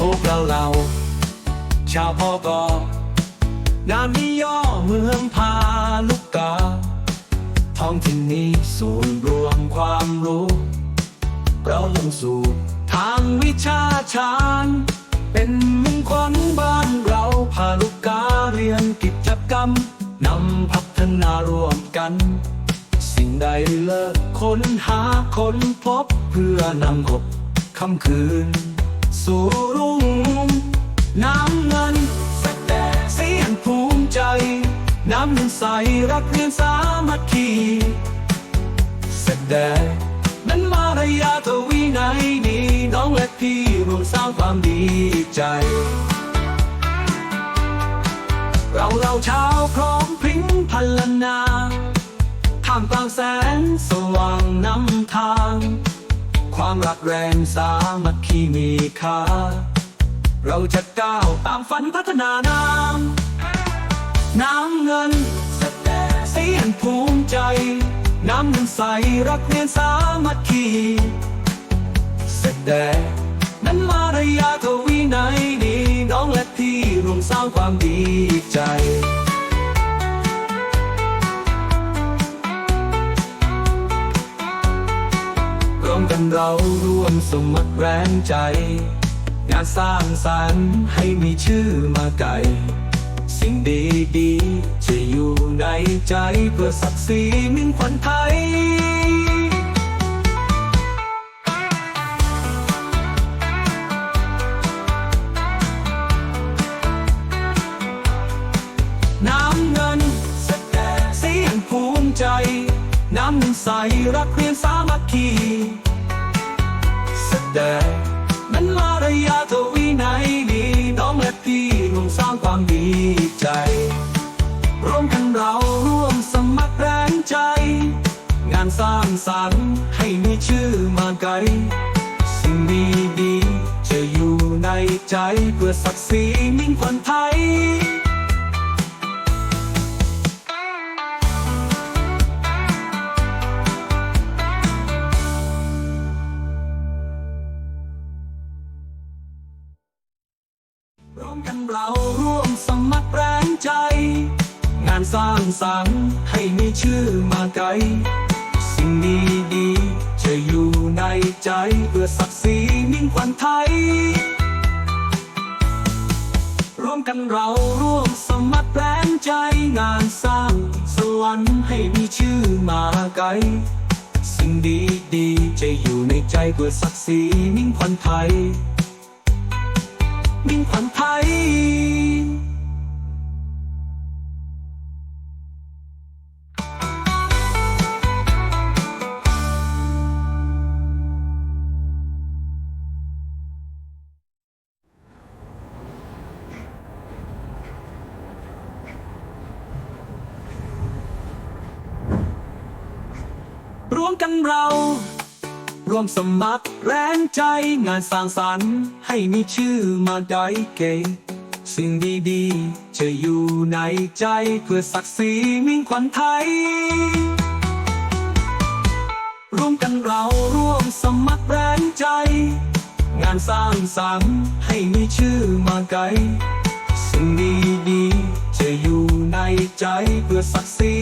พวกเรา ชาวพอกอนามนิยอเมืองพาลุกกา ท้องถิ่นนี้ศูนย์รวมความรู้ เราลงสู่ทางวิชาชาญ เป็นมงคลบ้านเราพาลูกกาเรียนกิจกรรมนำพัฒนารวมกัน สิ่งใดเลิกค้นหาค้นพบเพื่อนำกบคำคืนสู่ รักเรียนสามัคคีแสดงนั้นมารยาทวินัยดีน้องและพี่ร่วมสร้างความดีใจ เราเราชาวพร้อมพริ้งพัลนาท่ามกลางแสงสว่างนำทาง ความรักแรงสามัคคีมีค่าเราจะก้าวตามฝันพัฒนาน้ำน้ำเงิน สียงภูมิใจ น้ำเงินใสรักเรียนสามัคคีแสดงนั้นมารยาทวินัยดีน้องและพี่รวมสร้างความดีใจร่วมกันเราร่วมสมัครแรงใจ งานสร้างสรรค์ให้มีชื่อมาไกล สิ่งดีดีๆจะอยู่ในใจเพื่อศักดิ์ศรีมิ่งขวัญไทย น้ำเงินแสดงเสีภูมิใจ น้ำใสรักเรียนสามัคคีแสดงนั้นมารยาท งานสร้างสรรค์ให้มีชื่อมาไกล สิ่งดีดีจะอยู่ในใจเพื่อศักดิ์ศรีมิ่งขวัญไทยร่วมกันเราร่วมสมัครแรงใจ งานสร้างสรรค์ให้มีชื่อมาไกล สิ่งดีดีๆจะอยู่ในใจเพื่อศักดิ์ศรีมิ่งขวัญไทย ร่วมกันเราร่วมสมัครแรงใจงานสร้างสวรรค์ให้มีชื่อมาไกล สิ่งดีดีๆจะอยู่ในใจเพื่อศักดิ์ศรีมิ่งขวัญไทย รวมกันเรา รวมสมัครแรงใจงานสร้างสรรค์ ให้มีชื่อมาได้เก๋สิ่งดีๆ จะอยู่ในใจเพื่อศักดิ์ศรีมิ่งขวัญไทย ร่วมกันเราร่วมสมัครแรงใจ งานสร้างสรรค์ให้มีชื่อมาไกล สิ่งดีๆ จะอยู่ในใจเพื่อศักดิ์ศรี